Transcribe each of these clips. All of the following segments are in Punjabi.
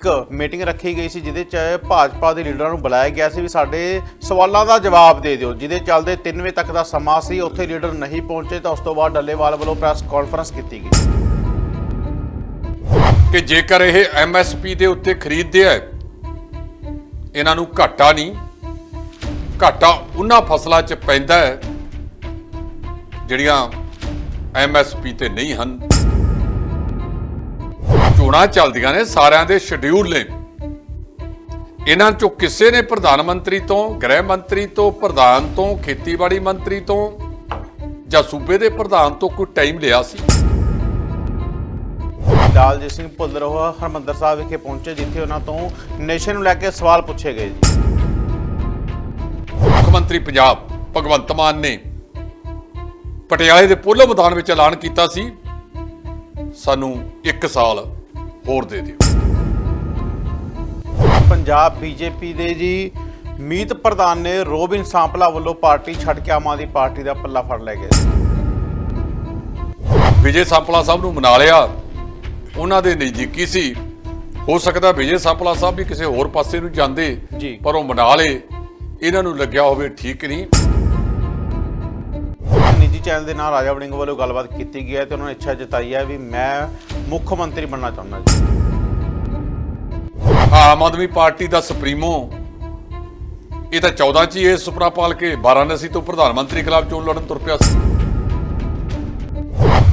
ਇੱਕ ਮੀਟਿੰਗ ਰੱਖੀ ਗਈ ਸੀ ਜਿਹਦੇ ਚ ਭਾਜਪਾ ਦੇ ਲੀਡਰਾਂ ਨੂੰ ਬੁਲਾਇਆ ਗਿਆ ਸੀ ਵੀ ਸਾਡੇ ਸਵਾਲਾਂ ਦਾ ਜਵਾਬ ਦੇ ਦਿਓ, ਜਿਹਦੇ ਚੱਲਦੇ 3 ਵਜੇ ਤੱਕ ਦਾ ਸਮਾਂ ਸੀ, ਉੱਥੇ ਲੀਡਰ ਨਹੀਂ ਪਹੁੰਚੇ ਤਾਂ ਉਸ ਤੋਂ ਬਾਅਦ ਡੱਲੇਵਾਲ ਵੱਲੋਂ ਪ੍ਰੈਸ ਕਾਨਫਰੰਸ ਕੀਤੀ ਗਈ। ਕਿ ਜੇਕਰ ਇਹ ਐਮਐਸਪੀ ਦੇ ਉੱਤੇ ਖਰੀਦਦੇ ਆ, ਇਹਨਾਂ ਨੂੰ ਘਾਟਾ ਨਹੀਂ, ਘਾਟਾ ਉਹਨਾਂ ਫਸਲਾਂ 'ਚ ਪੈਂਦਾ ਹੈ, ਜਿਹੜੀਆਂ ਐਮਐਸਪੀ ਤੇ ਨਹੀਂ ਹਨ। ਚੋਣਾਂ ਚੱਲਦੀਆਂ ਨੇ ਸਾਰਿਆਂ ਦੇ ਸ਼ਡਿਊਲ ਨੇ। ਇਹਨਾਂ ਚੋਂ ਕਿਸੇ ਨੇ ਪ੍ਰਧਾਨ ਮੰਤਰੀ ਤੋਂ ਗ੍ਰਹਿ ਮੰਤਰੀ ਤੋਂ ਪ੍ਰਧਾਨ ਤੋਂ ਖੇਤੀਬਾੜੀ ਮੰਤਰੀ ਤੋਂ ਜਾਂ ਸੂਬੇ ਦੇ ਪ੍ਰਧਾਨ ਤੋਂ ਕੋਈ ਟਾਈਮ ਲਿਆ ਸੀ? ਲਾਲਜੀਤ ਸਿੰਘ ਭੁੱਲਰ ਹਰਮੰਦਰ ਸਾਹਿਬ ਵਿਖੇ ਪਹੁੰਚੇ ਜਿੱਥੇ ਉਹਨਾਂ ਤੋਂ ਨੇਸ਼ਨ ਨੂੰ ਲੈ ਕੇ ਸਵਾਲ ਪੁੱਛੇ ਗਏ ਜੀ। ਮੁੱਖ ਮੰਤਰੀ ਪੰਜਾਬ ਭਗਵੰਤ ਮਾਨ ਨੇ ਪਟਿਆਲੇ ਦੇ ਪੋਲੋ ਮੈਦਾਨ ਵਿੱਚ ਐਲਾਨ ਕੀਤਾ ਸੀ। ਸਾਨੂੰ 1 ਸਾਲ ਹੋਰ ਦੇ ਦਿਓ। ਪੰਜਾਬ ਬੀਜੇਪੀ ਦੇ ਜੀ ਮੀਤ ਪ੍ਰਧਾਨ ਨੇ ਰੋਬਿਨ ਸਾਂਪਲਾ ਵੱਲੋਂ ਪਾਰਟੀ ਛੱਡ ਕੇ ਆਮ ਆਦਮੀ ਪਾਰਟੀ ਦਾ ਪੱਲਾ ਫੜ ਗਿਆ ਸੀ। ਵਿਜੇ ਸਾਂਪਲਾ ਸਾਹਿਬ ਨੂੰ ਮਨਾ ਲਿਆ। ਉਹਨਾਂ ਦੇ ਨਜ਼ਦੀਕੀ ਸੀ। ਹੋ ਸਕਦਾ ਵਿਜੇ ਸਾਂਪਲਾ ਸਾਹਿਬ ਵੀ ਕਿਸੇ ਹੋਰ ਪਾਸੇ ਨੂੰ ਜਾਂਦੇ। ਪਰ ਉਹ ਮਨਾ ਲਏ। ਇਹਨਾਂ ਨੂੰ ਲੱਗਿਆ ਹੋਵੇ ਠੀਕ ਨਹੀਂ। ਨਿੱਜੀ ਚੈਨਲ ਦੇ ਨਾਲ ਰਾਜਾ ਵੜਿੰਗ ਵੱਲੋਂ ਗੱਲਬਾਤ ਕੀਤੀ ਗਈ ਹੈ ਤੇ ਉਹਨਾਂ ਨੇ ਇੱਛਾ ਜਤਾਈ ਹੈ ਵੀ ਮੈਂ ਮੁੱਖ ਮੰਤਰੀ ਬਣਨਾ ਚਾਹੁੰਦਾ ਜੀ। ਆਮ ਆਦਮੀ ਪਾਰਟੀ ਦਾ ਸੁਪਰੀਮੋ। ਇਹ ਤਾਂ 14 ਚ ਹੀ ਇਹ ਸੁਪਨਾ ਪਾਲ ਕੇ ਵਾਰਾਣਸੀ ਤੋਂ ਪ੍ਰਧਾਨ ਮੰਤਰੀ ਖਿਲਾਫ ਚੋਣ ਲੜਨ ਤੁਰ ਪਿਆ ਸੀ।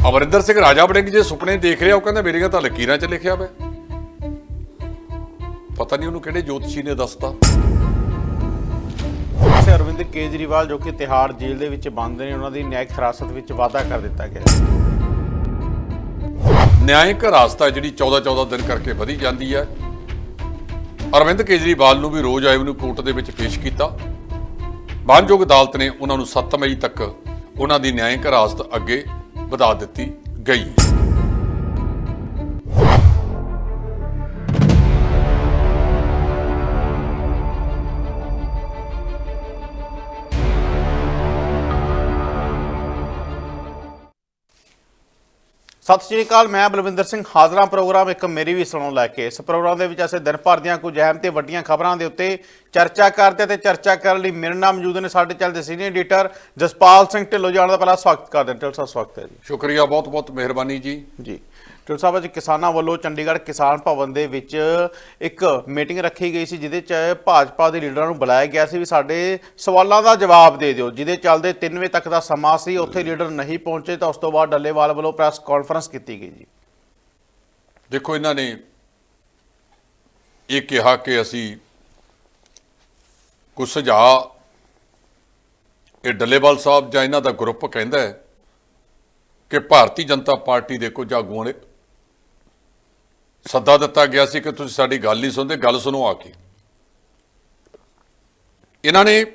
ਅਮਰਿੰਦਰ ਸਿੰਘ ਰਾਜਾ ਵੜਿੰਗ ਜੇ ਸੁਪਨੇ ਦੇਖ ਰਿਹਾ, ਉਹ ਕਹਿੰਦਾ ਮੇਰੀਆਂ ਤਾਂ ਲਕੀਰਾਂ 'ਚ ਲਿਖਿਆ ਹੋਇਆ ਪਤਾ ਨਹੀਂ ਉਹਨੂੰ ਕਿਹੜੇ ਜੋਤਸ਼ੀ ਨੇ ਦੱਸਤਾ। ਸੇ ਅਰਵਿੰਦ ਕੇਜਰੀਵਾਲ ਜੋ ਕਿ ਤਿਹਾੜ ਜੇਲ੍ਹ ਦੇ ਵਿੱਚ ਬੰਦ ਨੇ, ਉਹਨਾਂ ਦੀ ਨਿਆਇਕ ਹਿਰਾਸਤ ਵਿੱਚ ਵਾਅਦਾ ਕਰ ਦਿੱਤਾ ਗਿਆ ਹੈ। ਨਿਆਇਕ ਰਾਸਤਾ ਜਿਹੜੀ 14 14 ਦਿਨ ਕਰਕੇ ਵਧੀ ਜਾਂਦੀ ਹੈ। ਅਰਵਿੰਦ ਕੇਜਰੀਵਾਲ ਨੂੰ ਵੀ ਰੋਜ਼ ਆਏ ਨੂੰ ਕੋਰਟ ਦੇ ਵਿੱਚ ਪੇਸ਼ ਕੀਤਾ। ਮਾਨਯੋਗ ਅਦਾਲਤ ਨੇ ਉਹਨਾਂ ਨੂੰ 7 ਮਈ ਤੱਕ ਉਹਨਾਂ ਦੀ ਨਿਆਇਕ ਹਿਰਾਸਤ ਅੱਗੇ ਵਧਾ ਦਿੱਤੀ ਗਈ। ਸਤਿ ਸ਼੍ਰੀ ਅਕਾਲ ਮੈਂ ਬਲਵਿੰਦਰ ਸਿੰਘ ਹਾਜ਼ਰਾਂ ਪ੍ਰੋਗਰਾਮ ਇੱਕ ਮੇਰੀ ਵੀ ਸੁਣੋ ਲੈ ਕੇ। ਇਸ ਪ੍ਰੋਗਰਾਮ ਦੇ ਵਿੱਚ ਅਸੀਂ ਦਿਨ ਭਰ ਦੀਆਂ ਕੁਝ ਅਹਿਮ ਤੇ ਵੱਡੀਆਂ ਖਬਰਾਂ ਦੇ ਉੱਤੇ ਚਰਚਾ ਕਰਦੇ ਤੇ ਚਰਚਾ ਕਰਨ ਲਈ ਮੇਰੇ ਨਾਲ ਮੌਜੂਦ ਨੇ ਸਾਡੇ ਚੱਲਦੇ ਸੀਨੀਅਰ ਐਡੀਟਰ ਜਸਪਾਲ ਸਿੰਘ ਢਿੱਲੋਂ ਜਾਣ ਦਾ ਪਹਿਲਾ ਸਵਾਗਤ ਕਰਦੇ ਹਾਂ। ਢਿੱਲੋਂ ਸਾਹਿਬ ਸਵਾਗਤ ਹੈ ਜੀ। ਸ਼ੁਕਰੀਆ ਬਹੁਤ ਬਹੁਤ ਮਿਹਰਬਾਨੀ ਜੀ। ਜੀ। ਢਿੱਲੋਂ ਸਾਹਿਬ, ਅੱਜ ਕਿਸਾਨਾਂ ਵੱਲੋਂ ਚੰਡੀਗੜ੍ਹ ਕਿਸਾਨ ਭਵਨ ਦੇ ਵਿੱਚ ਇੱਕ ਮੀਟਿੰਗ ਰੱਖੀ ਗਈ ਸੀ, ਜਿਹਦੇ ਚ ਭਾਜਪਾ ਦੇ ਲੀਡਰਾਂ ਨੂੰ ਬੁਲਾਇਆ ਗਿਆ ਸੀ ਵੀ ਸਾਡੇ ਸਵਾਲਾਂ ਦਾ ਜਵਾਬ ਦੇ ਦਿਓ, ਜਿਹਦੇ ਚੱਲਦੇ 3 ਵਜੇ ਤੱਕ ਦਾ ਸਮਾਂ ਸੀ, ਉੱਥੇ ਲੀਡਰ ਨਹੀਂ ਪਹੁੰਚੇ, ਤਾਂ ਉਸ ਤੋਂ ਬਾਅਦ ਡੱਲੇਵਾਲ ਵੱਲੋਂ ਪ੍ਰੈਸ ਕਾਨਫਰੰਸ ਕੀਤੀ ਗਈ ਜੀ। ਦੇਖੋ, ਇਹਨਾਂ ਨੇ ਇਹ ਕਿਹਾ ਕਿ ਅਸੀਂ ਕੁਝ ਸੁਝਾਅ, ਇਹ ਡੱਲੇਵਾਲ ਸਾਹਿਬ ਜਾਂ ਇਹਨਾਂ ਦਾ ਗਰੁੱਪ ਕਹਿੰਦਾ ਹੈ ਕਿ ਭਾਰਤੀ ਜਨਤਾ ਪਾਰਟੀ ਦੇ ਕੁਝ ਆਗੂਆਂ ਨੇ ਸੱਦਾ ਦਿੱਤਾ ਗਿਆ ਸੀ ਕਿ ਤੁਸੀਂ ਸਾਡੀ ਗੱਲ ਨਹੀਂ ਸੁਣਦੇ, ਗੱਲ ਸੁਣੋ ਆ ਕੇ। ਇਹਨਾਂ ਨੇ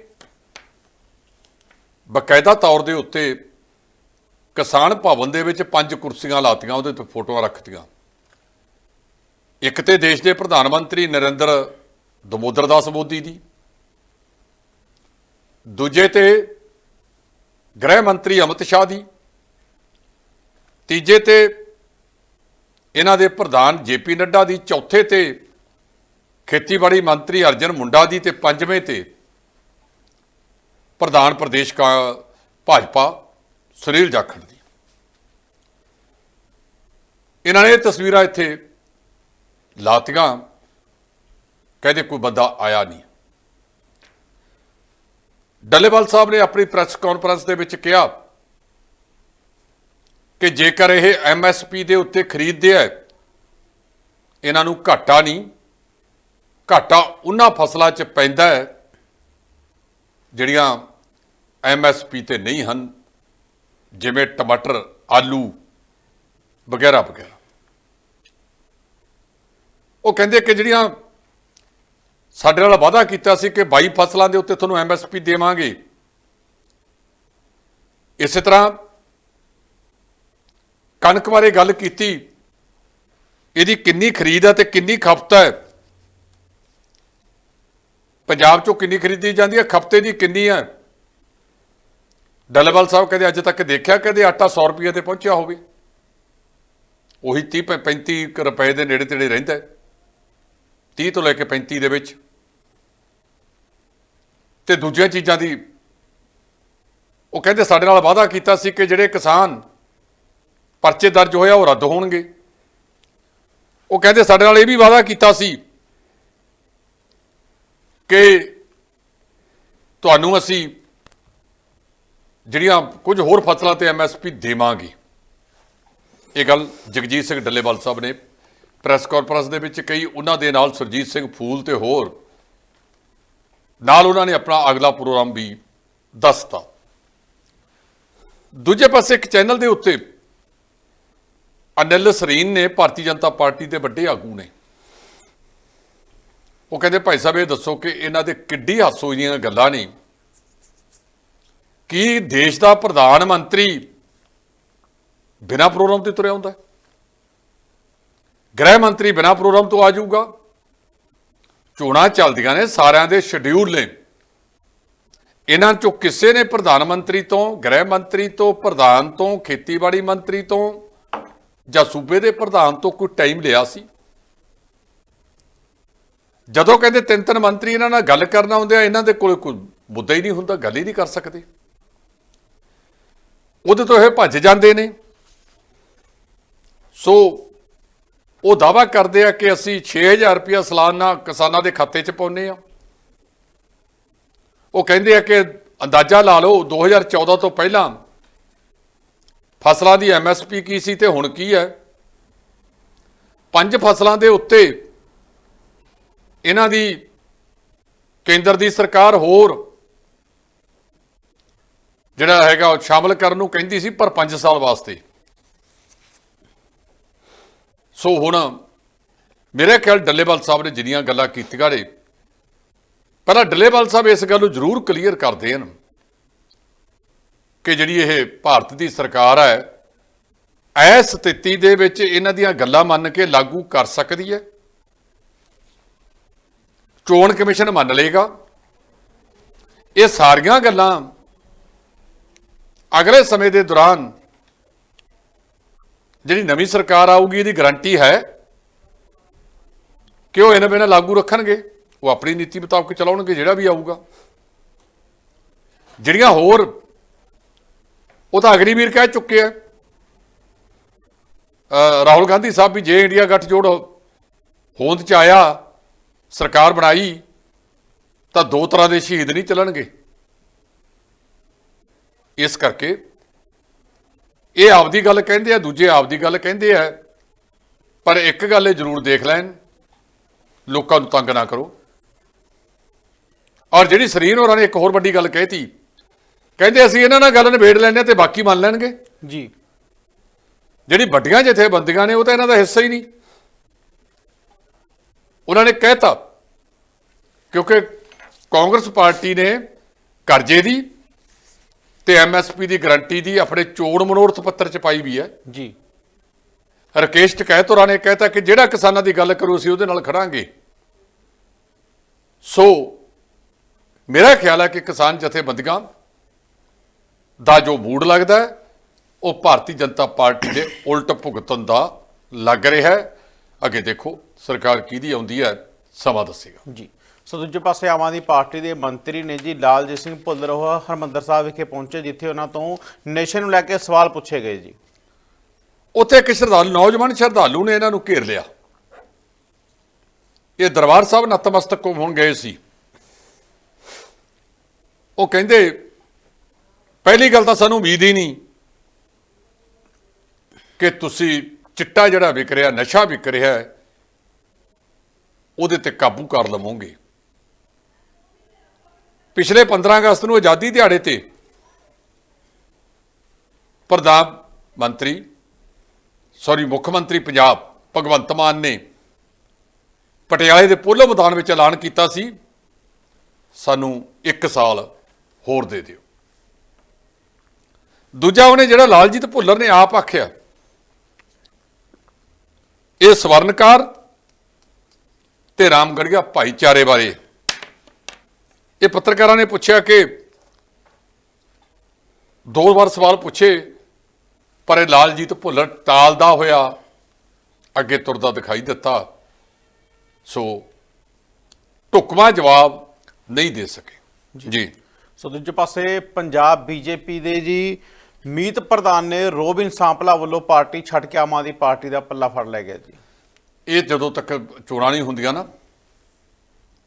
ਬਕਾਇਦਾ ਤੌਰ ਦੇ ਉੱਤੇ ਕਿਸਾਨ ਭਵਨ ਦੇ ਵਿੱਚ ਪੰਜ ਕੁਰਸੀਆਂ ਲਾਤੀਆਂ, ਉਹਦੇ ਤੇ ਫੋਟੋਆਂ ਰੱਖਤੀਆਂ। ਇੱਕ ਤੇ ਦੇਸ਼ ਦੇ ਪ੍ਰਧਾਨ ਮੰਤਰੀ ਨਰਿੰਦਰ ਦਮੋਦਰ ਦਾਸ ਮੋਦੀ ਦੀ ਦੂਜੇ ਤੇ ਗ੍ਰਹਿ ਮੰਤਰੀ ਅਮਿਤ ਸ਼ਾਹ ਦੀ ਤੀਜੇ ਤੇ ਇਹਨਾਂ ਦੇ ਪ੍ਰਧਾਨ ਜੇਪੀ ਨੱਡਾ ਦੀ, ਚੌਥੇ ਤੇ ਖੇਤੀਬਾੜੀ ਮੰਤਰੀ ਅਰਜਨ ਮੁੰਡਾ ਦੀ ਤੇ ਪੰਜਵੇਂ ਤੇ ਪ੍ਰਧਾਨ ਪ੍ਰਦੇਸ਼ ਕਾ ਭਾਜਪਾ ਸੁਨੀਲ ਜਾਖੜ ਦੀ। ਇਹਨਾਂ ਨੇ ਇਹ ਤਸਵੀਰਾਂ ਇੱਥੇ ਲਾਤੀਆਂ, ਕਹਿੰਦੇ ਕੋਈ ਬੰਦਾ ਆਇਆ ਨਹੀਂ। ਡੱਲੇਵਾਲ ਸਾਹਿਬ ਨੇ ਆਪਣੀ ਪ੍ਰੈਸ ਕਾਨਫਰੰਸ ਦੇ ਵਿੱਚ ਕਿਹਾ ਕਿ ਜੇਕਰ ਇਹ ਐਮਐਸਪੀ ਦੇ ਉੱਤੇ ਖਰੀਦਦੇ ਆ, ਇਹਨਾਂ ਨੂੰ ਘਾਟਾ ਨਹੀਂ, ਘਾਟਾ ਉਹਨਾਂ ਫਸਲਾਂ 'ਚ ਪੈਂਦਾ ਹੈ, ਜਿਹੜੀਆਂ ਐਮਐਸਪੀ ਤੇ ਨਹੀਂ ਹਨ, ਜਿਵੇਂ ਟਮਾਟਰ, ਆਲੂ ਵਗੈਰਾ ਵਗੈਰਾ। ਉਹ ਕਹਿੰਦੇ ਕਿ ਜਿਹੜੀਆਂ ਸਾਡੇ ਨਾਲ ਵਾਅਦਾ ਕੀਤਾ ਸੀ ਕਿ 22 ਫਸਲਾਂ ਦੇ ਉੱਤੇ ਤੁਹਾਨੂੰ ਐਮਐਸਪੀ ਦੇਵਾਂਗੇ, ਇਸੇ ਤਰ੍ਹਾਂ ਕਣਕ ਬਾਰੇ ਗੱਲ ਕੀਤੀ। ਇਹਦੀ ਕਿੰਨੀ ਖਰੀਦ ਹੈ ਤੇ ਕਿੰਨੀ ਖਪਤ ਹੈ? ਪੰਜਾਬ ਚੋਂ ਕਿੰਨੀ ਖਰੀਦੀ ਜਾਂਦੀ ਹੈ? ਖਪਤੇ ਦੀ ਕਿੰਨੀ ਹੈ? ਡੱਲੇਵਾਲ ਸਾਹਿਬ ਕਹਿੰਦੇ, ਅੱਜ ਤੱਕ ਦੇਖਿਆ ਕਦੇ ਆਟਾ 100 ਰੁਪਏ ਤੇ ਪਹੁੰਚਿਆ ਹੋਵੇ। ਉਹੀ 30 35 ਰੁਪਏ ਦੇ ਨੇੜੇ ਤੇੜੇ ਰਹਿੰਦਾ ਹੈ। 30 ਤੋਂ ਲੈ ਕੇ 35 ਦੇ ਵਿੱਚ। ਤੇ ਦੂਜੀਆਂ ਚੀਜ਼ਾਂ ਦੀ, ਉਹ ਕਹਿੰਦੇ ਸਾਡੇ ਨਾਲ ਵਾਅਦਾ ਕੀਤਾ ਸੀ ਕਿ ਜਿਹੜੇ ਕਿਸਾਨ ਪਰਚੇ ਦਰਜ ਹੋਇਆ ਉਹ ਰੱਦ ਹੋਣਗੇ। ਉਹ ਕਹਿੰਦੇ ਸਾਡੇ ਨਾਲ ਇਹ ਵੀ ਵਾਅਦਾ ਕੀਤਾ ਸੀ ਕਿ ਤੁਹਾਨੂੰ ਅਸੀਂ ਜਿਹੜੀਆਂ ਕੁਝ ਹੋਰ ਫਸਲਾਂ ਤੇ ਐਮਐਸਪੀ ਦੇਵਾਂਗੇ। ਇਹ ਗੱਲ ਜਗਜੀਤ ਸਿੰਘ ਡੱਲੇਵਾਲ ਸਾਹਿਬ ਨੇ ਪ੍ਰੈਸ ਕਾਨਫਰੰਸ ਦੇ ਵਿੱਚ ਕਈ ਉਹਨਾਂ ਦੇ ਨਾਲ ਸੁਰਜੀਤ ਸਿੰਘ ਫੂਲ ਤੇ ਹੋਰ ਨਾਲ ਉਹਨਾਂ ਨੇ ਆਪਣਾ ਅਗਲਾ ਪ੍ਰੋਗਰਾਮ ਵੀ ਦੱਸਤਾ। ਦੂਜੇ ਪਾਸੇ ਇੱਕ ਚੈਨਲ ਦੇ ਉੱਤੇ ਅਨਿਲ ਸਰੀਨ ਨੇ ਭਾਰਤੀ ਜਨਤਾ ਪਾਰਟੀ ਦੇ ਵੱਡੇ ਆਗੂ ਨੇ। ਉਹ ਕਹਿੰਦੇ, ਭਾਈ ਸਾਹਿਬ, ਇਹ ਦੱਸੋ ਕਿ ਇਹਨਾਂ ਦੇ ਕਿੱਡੀ ਹਾਸੋ ਦੀਆਂ ਗੱਲਾਂ ਨੇ। ਕੀ ਦੇਸ਼ ਦਾ ਪ੍ਰਧਾਨ ਮੰਤਰੀ ਬਿਨਾ ਪ੍ਰੋਗਰਾਮ ਤੇ ਤੁਰਿਆ ਹੁੰਦਾ ਗ੍ਰਹਿ ਮੰਤਰੀ ਬਿਨਾ ਪ੍ਰੋਗਰਾਮ ਤੋਂ ਆ ਜਾਊਗਾ। ਚੋਣਾਂ ਚੱਲਦੀਆਂ ਨੇ, ਸਾਰਿਆਂ ਦੇ ਸ਼ਡਿਊਲ ਨੇ। ਇਹਨਾਂ ਚੋਂ ਕਿਸੇ ਨੇ ਪ੍ਰਧਾਨ ਮੰਤਰੀ ਤੋਂ, ਗ੍ਰਹਿ ਮੰਤਰੀ ਤੋਂ, ਪ੍ਰਧਾਨ ਤੋਂ, ਖੇਤੀਬਾੜੀ ਮੰਤਰੀ ਤੋਂ ਜਾਂ ਸੂਬੇ ਦੇ ਪ੍ਰਧਾਨ ਤੋਂ ਕੋਈ ਟਾਈਮ ਲਿਆ ਸੀ? ਜਦੋਂ ਕਹਿੰਦੇ ਤਿੰਨ ਤਿੰਨ ਮੰਤਰੀ ਇਹਨਾਂ ਨਾਲ ਗੱਲ ਕਰਨਾ ਹੁੰਦੇ ਆ, ਇਹਨਾਂ ਦੇ ਕੋਲ ਕੋਈ ਮੁੱਦਾ ਹੀ ਨਹੀਂ ਹੁੰਦਾ, ਗੱਲ ਹੀ ਨਹੀਂ ਕਰ ਸਕਦੇ। ਉਹਦੇ ਤੋਂ ਇਹ ਭੱਜ ਜਾਂਦੇ ਨੇ। ਸੋ ਉਹ ਦਾਵਾ ਕਰਦੇ ਆ ਕਿ ਅਸੀਂ 6000 ਰੁਪਇਆ ਸਾਲਾਨਾ ਕਿਸਾਨਾਂ ਦੇ ਖਾਤੇ 'ਚ ਪਾਉਨੇ ਆ। ਉਹ ਕਹਿੰਦੇ ਆ ਕਿ ਅੰਦਾਜ਼ਾ ਲਾ ਲਓ 2014 ਤੋਂ ਪਹਿਲਾਂ ਫਸਲਾਂ ਦੀ ਐਮਐਸਪੀ ਕੀ ਸੀ ਤੇ ਹੁਣ ਕੀ ਹੈ? ਪੰਜ ਫਸਲਾਂ ਦੇ ਉੱਤੇ ਇਹਨਾਂ ਦੀ ਕੇਂਦਰ ਦੀ ਸਰਕਾਰ ਹੋਰ ਜਿਹੜਾ ਹੈਗਾ ਉਹ ਸ਼ਾਮਲ ਕਰਨ ਨੂੰ ਕਹਿੰਦੀ ਸੀ ਪਰ 5 ਸਾਲ ਵਾਸਤੇ। ਸੋ ਹੁਣ ਮੇਰੇ ਖਿਆਲ ਡੱਲੇਵਾਲ ਸਾਹਿਬ ਨੇ ਜਿੰਨੀਆਂ ਗੱਲਾਂ ਕੀਤੀਆਂ ਨੇ, ਪਹਿਲਾਂ ਡੱਲੇਵਾਲ ਸਾਹਿਬ ਇਸ ਗੱਲ ਨੂੰ ਜ਼ਰੂਰ ਕਲੀਅਰ ਕਰਦੇ ਹਨ। ਕਿ ਜਿਹੜੀ ਇਹ ਭਾਰਤ ਦੀ ਸਰਕਾਰ ਹੈ ਐਸ ਸਥਿਤੀ ਦੇ ਵਿੱਚ ਇਹਨਾਂ ਦੀਆਂ ਗੱਲਾਂ ਮੰਨ ਕੇ ਲਾਗੂ ਕਰ ਸਕਦੀ ਹੈ? ਚੋਣ ਕਮਿਸ਼ਨ ਮੰਨ ਲਏਗਾ। ਇਹ ਸਾਰੀਆਂ ਗੱਲਾਂ ਅਗਲੇ ਸਮੇਂ ਦੇ ਦੌਰਾਨ ਜਿਹੜੀ ਨਵੀਂ ਸਰਕਾਰ ਆਊਗੀ, ਇਹਦੀ ਗਾਰੰਟੀ ਹੈ ਕਿ ਉਹ ਇਹਨਾਂ ਬਿਨਾਂ ਲਾਗੂ ਰੱਖਣਗੇ। ਉਹ ਆਪਣੀ ਨੀਤੀ ਮੁਤਾਬਕ ਚਲਾਉਣਗੇ, ਜਿਹੜਾ ਵੀ ਆਊਗਾ। ਜਿਹੜੀਆਂ ਹੋਰ ਉਹ ਤਾਂ ਅਗਨੀਵੀਰ ਕਹਿ ਚੁੱਕੇ ਆ। ਰਾਹੁਲ ਗਾਂਧੀ ਸਾਹਿਬ ਵੀ ਜੇ ਇੰਡੀਆ ਗੱਠਜੋੜ ਹੋਂਦ ਚ ਆਇਆ, ਸਰਕਾਰ ਬਣਾਈ, ਤਾਂ ਦੋ ਤਰ੍ਹਾਂ ਦੇ ਸ਼ਹੀਦ ਨਹੀਂ ਚੱਲਣਗੇ। ਇਸ ਕਰਕੇ ਇਹ ਆਪਦੀ ਗੱਲ ਕਹਿੰਦੇ ਆ, ਦੂਜੇ ਆਪਦੀ ਗੱਲ ਕਹਿੰਦੇ ਆ, ਪਰ ਇੱਕ ਗੱਲ ਇਹ ਜ਼ਰੂਰ ਦੇਖ ਲੈਣ, ਲੋਕਾਂ ਨੂੰ ਤੰਗ ਨਾ ਕਰੋ। ਔਰ ਜਿਹੜੀ ਸਰੀਨ ਹੋਰਾਂ ਨੇ ਇੱਕ ਹੋਰ ਵੱਡੀ ਗੱਲ ਕਹਿਤੀ ਕਹਿੰਦੇ ਅਸੀਂ ਇਹਨਾਂ ਨਾਲ ਗੱਲ ਨਿਬੇੜ ਲੈਣੇ ਤੇ ਬਾਕੀ ਮੰਨ ਲੈਣਗੇ। ਜੀ। ਜਿਹੜੀ ਵੱਡੀਆਂ ਜਥੇਬੰਦੀਆਂ ਨੇ ਉਹ ਤਾਂ ਇਹਨਾਂ ਦਾ ਹਿੱਸਾ ਹੀ ਨਹੀਂ। ਉਹਨਾਂ ਨੇ ਕਹਿਤਾ ਕਿਉਂਕਿ ਕਾਂਗਰਸ ਪਾਰਟੀ ਨੇ ਕਰਜ਼ੇ ਦੀ ਤੇ ਐਮਐਸਪੀ ਦੀ ਗਾਰੰਟੀ ਦੀ ਆਪਣੇ ਚੋਣ ਮਨੋਰਥ ਪੱਤਰ ਚ ਪਾਈ ਵੀ ਹੈ। ਜੀ। ਰਕੇਸ਼ ਟਕੈਤ ਹੋਰਾਂ ਨੇ ਕਹਿਤਾ ਕਿ ਜਿਹੜਾ ਕਿਸਾਨਾਂ ਦੀ ਗੱਲ ਕਰੂ ਅਸੀਂ ਉਹਦੇ ਨਾਲ ਖੜਾਂਗੇ। ਸੋ ਮੇਰਾ ਖਿਆਲ ਹੈ ਕਿ ਕਿਸਾਨ ਜਥੇਬੰਦੀਆਂ ਦਾ ਜੋ ਮੂਡ ਲੱਗਦਾ ਉਹ ਭਾਰਤੀ ਜਨਤਾ ਪਾਰਟੀ ਦੇ ਉਲਟ ਭੁਗਤਣ ਦਾ ਲੱਗ ਰਿਹਾ ਹੈ। ਅੱਗੇ ਦੇਖੋ ਸਰਕਾਰ ਕਿਹਦੀ ਆਉਂਦੀ ਹੈ ਸਮਾਂ ਦੱਸੇਗਾ। ਜੀ। ਸੋ ਦੂਜੇ ਪਾਸੇ ਆਮ ਆਦਮੀ ਪਾਰਟੀ ਦੇ ਮੰਤਰੀ ਨੇ ਜੀ ਲਾਲਜੀਤ ਸਿੰਘ ਭੁੱਲਰ ਉਹ ਹਰਮੰਦਰ ਸਾਹਿਬ ਵਿਖੇ ਪਹੁੰਚੇ ਜਿੱਥੇ ਉਹਨਾਂ ਤੋਂ ਨੇਸ਼ਨ ਨੂੰ ਲੈ ਕੇ ਸਵਾਲ ਪੁੱਛੇ ਗਏ ਜੀ। ਉੱਥੇ ਇੱਕ ਸ਼ਰਧਾਲੂ ਨੌਜਵਾਨ ਸ਼ਰਧਾਲੂ ਨੇ ਇਹਨਾਂ ਨੂੰ ਘੇਰ ਲਿਆ। ਇਹ ਦਰਬਾਰ ਸਾਹਿਬ ਨਤਮਸਤਕ ਹੋਣ ਗਏ ਸੀ। ਉਹ ਕਹਿੰਦੇ ਪਹਿਲੀ ਗੱਲ ਤਾਂ ਸਾਨੂੰ ਉਮੀਦ ਹੀ ਨਹੀਂ ਕਿ ਤੁਸੀਂ ਚਿੱਟਾ ਜਿਹੜਾ ਵਿਕ ਰਿਹਾ, ਨਸ਼ਾ ਵਿਕ ਰਿਹਾ ਉਹਦੇ ਤੇ ਕਾਬੂ ਕਰ ਲਵੋਗੇ। ਪਿਛਲੇ 15 ਅਗਸਤ ਨੂੰ ਆਜ਼ਾਦੀ ਦਿਹਾੜੇ ਤੇ ਪ੍ਰਧਾਨ ਮੰਤਰੀ ਸੌਰੀ ਮੁੱਖ ਮੰਤਰੀ ਪੰਜਾਬ ਭਗਵੰਤ ਮਾਨ ਨੇ ਪਟਿਆਲੇ ਦੇ ਪੋਲੋ ਮੈਦਾਨ ਵਿੱਚ ਐਲਾਨ ਕੀਤਾ ਸੀ, ਸਾਨੂੰ 1 ਸਾਲ ਹੋਰ ਦੇ ਦਿਓ। ਦੂਜਾ ਉਹਨੇ ਜਿਹੜਾ ਲਾਲਜੀਤ ਭੁੱਲਰ ਨੇ ਆਪ ਆਖਿਆ। ਇਹ ਸਵਰਨਕਾਰ ਤੇ ਰਾਮਗੜੀਆ ਭਾਈਚਾਰੇ ਬਾਰੇ ਇਹ ਪੱਤਰਕਾਰਾਂ ਨੇ ਪੁੱਛਿਆ ਕਿ ਦੋ ਵਾਰ ਸਵਾਲ ਪੁੱਛੇ ਪਰ ਇਹ ਲਾਲਜੀਤ ਭੁੱਲਰ ਟਾਲਦਾ ਹੋਇਆ ਅੱਗੇ ਤੁਰਦਾ ਦਿਖਾਈ ਦਿੱਤਾ। ਸੋ ਢੁਕਵਾਂ ਜਵਾਬ ਨਹੀਂ ਦੇ ਸਕੇ। ਜੀ। ਸੋ ਦੂਜੇ ਪਾਸੇ ਪੰਜਾਬ ਬੀਜੇਪੀ ਦੇ ਜੀ ਮੀਤ ਪ੍ਰਧਾਨ ਨੇ ਰੋਬਿਨ ਸਾਂਪਲਾ ਵੱਲੋਂ ਪਾਰਟੀ ਛੱਡ ਕੇ ਆਮ ਆਦਮੀ ਪਾਰਟੀ ਦਾ ਪੱਲਾ ਫੜ ਲਿਆ ਗਿਆ ਜੀ। ਇਹ ਜਦੋਂ ਤੱਕ ਚੋਣਾਂ ਨਹੀਂ ਹੁੰਦੀਆਂ ਨਾ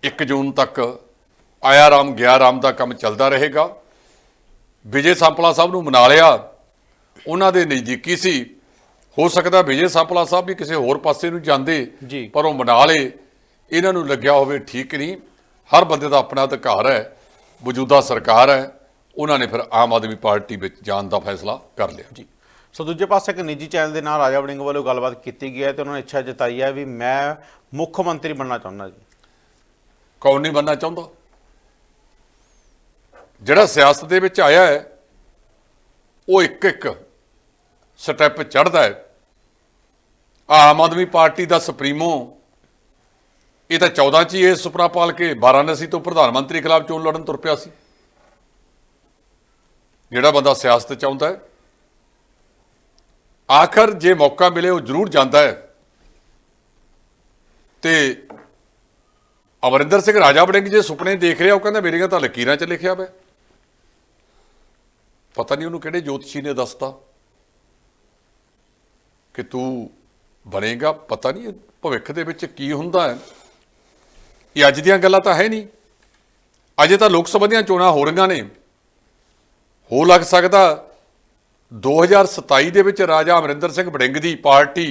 1 ਜੂਨ ਤੱਕ ਆਇਆ ਰਾਮ ਗਿਆ ਰਾਮ ਦਾ ਕੰਮ ਚੱਲਦਾ ਰਹੇਗਾ। ਵਿਜੇ ਸਾਂਪਲਾ ਸਾਹਿਬ ਨੂੰ ਮਨਾ ਲਿਆ ਉਹਨਾਂ ਦੇ ਨਜ਼ਦੀਕੀ ਸੀ। ਹੋ ਸਕਦਾ ਵਿਜੇ ਸਾਂਪਲਾ ਸਾਹਿਬ ਵੀ ਕਿਸੇ ਹੋਰ ਪਾਸੇ ਨੂੰ ਜਾਂਦੇ। ਪਰ ਉਹ ਮਨਾ ਲਏ। ਇਹਨਾਂ ਨੂੰ ਲੱਗਿਆ ਹੋਵੇ ਠੀਕ ਨਹੀਂ। ਹਰ ਬੰਦੇ ਦਾ ਆਪਣਾ ਅਧਿਕਾਰ ਹੈ ਮੌਜੂਦਾ ਸਰਕਾਰ ਹੈ। ਉਹਨਾਂ ਨੇ ਫਿਰ ਆਮ ਆਦਮੀ ਪਾਰਟੀ ਵਿੱਚ ਜਾਣ ਦਾ ਫੈਸਲਾ ਕਰ ਲਿਆ। ਜੀ। ਸੋ ਦੂਜੇ ਪਾਸੇ ਇੱਕ ਨਿੱਜੀ ਚੈਨਲ ਦੇ ਨਾਲ ਰਾਜਾ ਵੜਿੰਗ ਵੱਲੋਂ ਗੱਲਬਾਤ ਕੀਤੀ ਗਈ ਹੈ ਤੇ ਉਹਨਾਂ ਨੇ ਇੱਛਾ ਜਤਾਈ ਹੈ ਵੀ ਮੈਂ ਮੁੱਖ ਮੰਤਰੀ ਬਣਨਾ ਚਾਹੁੰਦਾ ਜੀ। ਕੌਣ ਨਹੀਂ ਬਣਨਾ ਚਾਹੁੰਦਾ? ਜਿਹੜਾ ਸਿਆਸਤ ਦੇ ਵਿੱਚ ਆਇਆ ਹੈ ਉਹ ਇੱਕ ਇੱਕ ਸਟੈਪ ਚੜ੍ਹਦਾ ਹੈ। ਆਮ ਆਦਮੀ ਪਾਰਟੀ ਦਾ ਸੁਪਰੀਮੋ ਇਹ ਤਾਂ 14 ਚ ਹੀ ਇਹ ਸੁਪਨਾ ਪਾਲ ਕੇ ਵਾਰਾਣਸੀ ਤੋਂ ਪ੍ਰਧਾਨ ਮੰਤਰੀ ਖਿਲਾਫ ਚੋਣ ਲੜਨ ਤੁਰ ਪਿਆ ਸੀ। ਜਿਹੜਾ ਬੰਦਾ ਸਿਆਸਤ ਚ ਆਉਂਦਾ ਹੈ, ਆਖਰ ਜੇ ਮੌਕਾ ਮਿਲੇ ਉਹ ਜ਼ਰੂਰ ਜਾਂਦਾ ਹੈ। ਤੇ ਅਮਰਿੰਦਰ ਸਿੰਘ ਰਾਜਾ ਵੜਿੰਗ ਜੇ ਸੁਪਨੇ ਦੇਖ ਰਿਹਾ, ਉਹ ਕਹਿੰਦਾ ਮੇਰੀਆਂ ਤਾਂ ਲਕੀਰਾਂ 'ਚ ਲਿਖਿਆ ਹੋਇਆ ਪਤਾ ਨਹੀਂ ਉਹਨੂੰ ਕਿਹੜੇ ਜੋਤਸ਼ੀ ਨੇ ਦੱਸਤਾ ਕਿ ਤੂੰ ਬਣੇਗਾ, ਪਤਾ ਨਹੀਂ ਭਵਿੱਖ ਦੇ ਵਿੱਚ ਕੀ ਹੁੰਦਾ ਹੈ। ਇਹ ਅੱਜ ਦੀਆਂ ਗੱਲਾਂ ਤਾਂ ਹੈ ਨਹੀਂ। ਅਜੇ ਤਾਂ ਲੋਕ ਸਭਾ ਦੀਆਂ ਚੋਣਾਂ ਹੋ ਰਹੀਆਂ ਨੇ। ਹੋ ਲੱਗ ਸਕਦਾ 2027 ਦੇ ਵਿੱਚ ਰਾਜਾ ਅਮਰਿੰਦਰ ਸਿੰਘ ਬੜਿੰਗ ਦੀ ਪਾਰਟੀ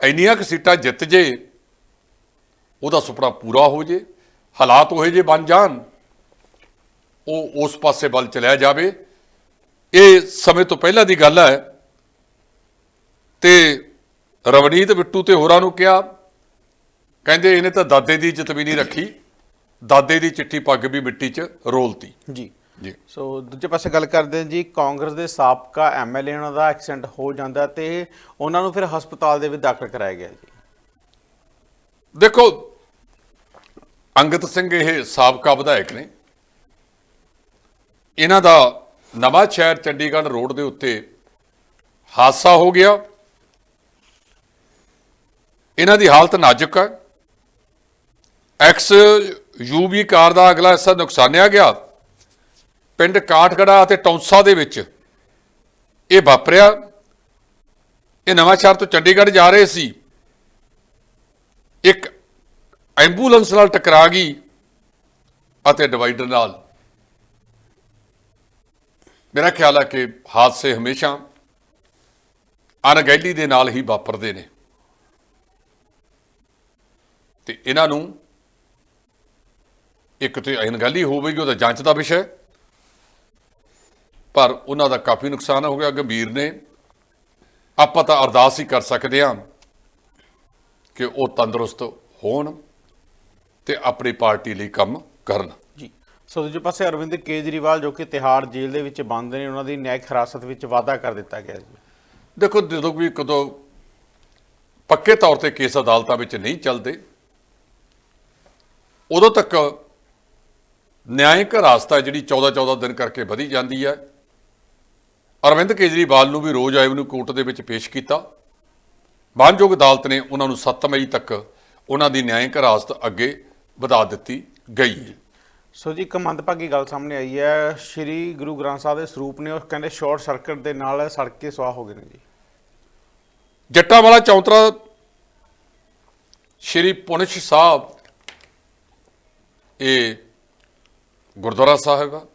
ਇੰਨੀਆਂ ਕੁ ਸੀਟਾਂ ਜਿੱਤ ਜੇ, ਉਹਦਾ ਸੁਪਨਾ ਪੂਰਾ ਹੋ ਜੇ, ਹਾਲਾਤ ਉਹੇ ਜੇ ਬਣ ਜਾਣ, ਉਹ ਉਸ ਪਾਸੇ ਵੱਲ ਚਲਿਆ ਜਾਵੇ। ਇਹ ਸਮੇਂ ਤੋਂ ਪਹਿਲਾਂ ਦੀ ਗੱਲ ਹੈ ਤੇ ਰਵਨੀਤ ਬਿੱਟੂ ਤੇ ਹੋਰਾਂ ਨੂੰ ਕਿਹਾ, ਕਹਿੰਦੇ ਇਹਨੇ ਤਾਂ ਦਾਦੇ ਦੀ ਇੱਜ਼ਤ ਵੀ ਨਹੀਂ ਰੱਖੀ, ਦਾਦੇ ਦੀ ਚਿੱਟੀ ਪੱਗ ਵੀ ਮਿੱਟੀ 'ਚ ਰੋਲਤੀ। ਜੀ। ਜੀ। ਸੋ ਦੂਜੇ ਪਾਸੇ ਗੱਲ ਕਰਦੇ ਹਾਂ ਜੀ ਕਾਂਗਰਸ ਦੇ ਸਾਬਕਾ ਐਮਐਲਏ ਉਹਨਾਂ ਦਾ ਐਕਸੀਡੈਂਟ ਹੋ ਜਾਂਦਾ ਤੇ ਉਹਨਾਂ ਨੂੰ ਫਿਰ ਹਸਪਤਾਲ ਦੇ ਵਿੱਚ ਦਾਖਲ ਕਰਾਇਆ ਗਿਆ ਜੀ। ਦੇਖੋ ਅੰਗਤ ਸਿੰਘ ਇਹ ਸਾਬਕਾ ਵਿਧਾਇਕ ਨੇ। ਇਹਨਾਂ ਦਾ ਨਵਾਂ ਸ਼ਹਿਰ ਚੰਡੀਗੜ੍ਹ ਰੋਡ ਦੇ ਉੱਤੇ ਹਾਦਸਾ ਹੋ ਗਿਆ। ਇਹਨਾਂ ਦੀ ਹਾਲਤ ਨਾਜ਼ੁਕ ਹੈ। ਐਕਸ ਯੂਵੀ ਕਾਰ ਦਾ ਅਗਲਾ ਹਿੱਸਾ ਨੁਕਸਾਨਿਆ ਗਿਆ। ਪਿੰਡ ਕਾਠਗੜਾ ਅਤੇ ਟੌਂਸਾ ਦੇ ਵਿੱਚ ਇਹ ਵਾਪਰਿਆ। ਇਹ ਨਵਾਂ ਸ਼ਹਿਰ ਤੋਂ ਚੰਡੀਗੜ੍ਹ ਜਾ ਰਹੇ ਸੀ। ਇੱਕ ਐਂਬੂਲੈਂਸ ਨਾਲ ਟਕਰਾ ਗਈ ਅਤੇ ਡਿਵਾਈਡਰ ਨਾਲ। ਮੇਰਾ ਖਿਆਲ ਹੈ ਕਿ ਹਾਦਸੇ ਹਮੇਸ਼ਾ ਅਣਗਹਿਲੀ ਦੇ ਨਾਲ ਹੀ ਵਾਪਰਦੇ ਨੇ। ਤੇ ਇਹਨਾਂ ਨੂੰ ਇੱਕ ਤੇ ਅਣਗਹਿਲੀ ਹੋਵੇਗੀ, ਉਹਦਾ ਜਾਂਚ ਦਾ ਵਿਸ਼ਾ ਹੈ। ਪਰ ਉਹਨਾਂ ਦਾ ਕਾਫੀ ਨੁਕਸਾਨ ਹੋ ਗਿਆ। ਗੰਭੀਰ ਨੇ ਆਪਾਂ ਤਾਂ ਅਰਦਾਸ ਹੀ ਕਰ ਸਕਦੇ ਹਾਂ ਕਿ ਉਹ ਤੰਦਰੁਸਤ ਹੋਣ ਤੇ ਆਪਣੀ ਪਾਰਟੀ ਲਈ ਕੰਮ ਕਰਨ। ਜੀ। ਸੋ ਦੂਜੇ ਪਾਸੇ ਅਰਵਿੰਦ ਕੇਜਰੀਵਾਲ ਜੋ ਕਿ ਤਿਹਾੜ ਜੇਲ੍ਹ ਦੇ ਵਿੱਚ ਬੰਦ ਨੇ ਉਹਨਾਂ ਦੀ ਨਿਆਇਕ ਹਿਰਾਸਤ ਵਿੱਚ ਵਾਅਦਾ ਕਰ ਦਿੱਤਾ ਗਿਆ ਜੀ। ਦੇਖੋ ਜਦੋਂ ਵੀ ਕਦੋਂ ਪੱਕੇ ਤੌਰ ਤੇ ਕੇਸ ਅਦਾਲਤਾਂ ਵਿੱਚ ਨਹੀਂ ਚੱਲਦੇ ਉਦੋਂ ਤੱਕ ਨਿਆਇਕ ਹਿਰਾਸਤ ਜਿਹੜੀ 14-14 ਦਿਨ ਕਰਕੇ ਵਧੀ ਜਾਂਦੀ ਹੈ। ਅਰਵਿੰਦ ਕੇਜਰੀਵਾਲ ਨੂੰ ਵੀ ਰੋਜ਼ ਆਇਵ ਨੂੰ ਕੋਰਟ ਦੇ ਵਿੱਚ ਪੇਸ਼ ਕੀਤਾ। ਮਾਨਯੋਗ ਅਦਾਲਤ ਨੇ ਉਹਨਾਂ ਨੂੰ 7 ਮਈ ਤੱਕ ਉਹਨਾਂ ਦੀ ਨਿਆਇਕ ਹਿਰਾਸਤ ਅੱਗੇ ਵਧਾ ਦਿੱਤੀ ਗਈ। ਹੈ ਸੋ ਜੀ ਇੱਕ ਮੰਦਭਾਗੀ ਗੱਲ ਸਾਹਮਣੇ ਆਈ ਹੈ। ਸ਼੍ਰੀ ਗੁਰੂ ਗ੍ਰੰਥ ਸਾਹਿਬ ਦੇ ਸਰੂਪ ਨੇ ਉਹ ਕਹਿੰਦੇ ਸ਼ਾਰਟ ਸਰਕਟ ਦੇ ਨਾਲ ਸੜ ਕੇ ਸੁਆਹ ਹੋ ਗਏ ਨੇ ਜੀ। ਜੱਟਾਂ ਵਾਲਾ ਚੌਂਤਰਾ ਸ਼੍ਰੀ ਪੁਨਛ ਸਾਹਿਬ ਇਹ ਗੁਰਦੁਆਰਾ ਸਾਹਿਬ ਆ।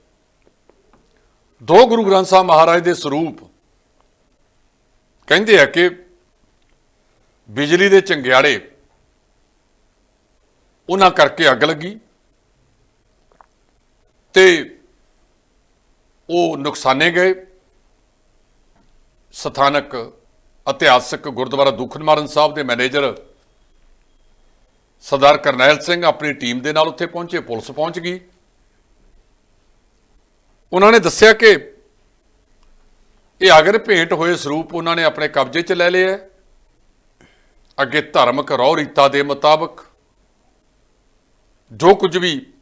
ਦੋ ਗੁਰੂ ਗ੍ਰੰਥ ਸਾਹਿਬ ਮਹਾਰਾਜ ਦੇ ਸਰੂਪ ਕਹਿੰਦੇ ਆ ਕਿ ਬਿਜਲੀ ਦੇ ਚੰਗਿਆੜੇ, ਉਹਨਾਂ ਕਰਕੇ ਅੱਗ ਲੱਗੀ ਤੇ ਉਹ ਨੁਕਸਾਨੇ ਗਏ। ਸਥਾਨਕ ਇਤਿਹਾਸਕ ਗੁਰਦੁਆਰਾ ਦੁਖਨਿਵਾਰਨ ਸਾਹਿਬ ਦੇ ਮੈਨੇਜਰ ਸਰਦਾਰ ਕਰਨੈਲ ਸਿੰਘ ਆਪਣੀ ਟੀਮ ਦੇ ਨਾਲ ਉੱਥੇ ਪਹੁੰਚੇ, ਪੁਲਿਸ ਪਹੁੰਚ ਗਈ। ਉਹਨਾਂ ਨੇ ਦੱਸਿਆ ਕਿ ਇਹ ਅਗਰ ਭੇਂਟ ਹੋਏ ਸਰੂਪ ਉਹਨਾਂ ਨੇ ਆਪਣੇ ਕਬਜ਼ੇ 'ਚ ਲੈ ਲਏ ਹੈ। ਅੱਗੇ ਧਾਰਮਿਕ ਰੌ ਰੀਤਾ ਦੇ ਮੁਤਾਬਕ ਜੋ ਕੁਝ ਵੀ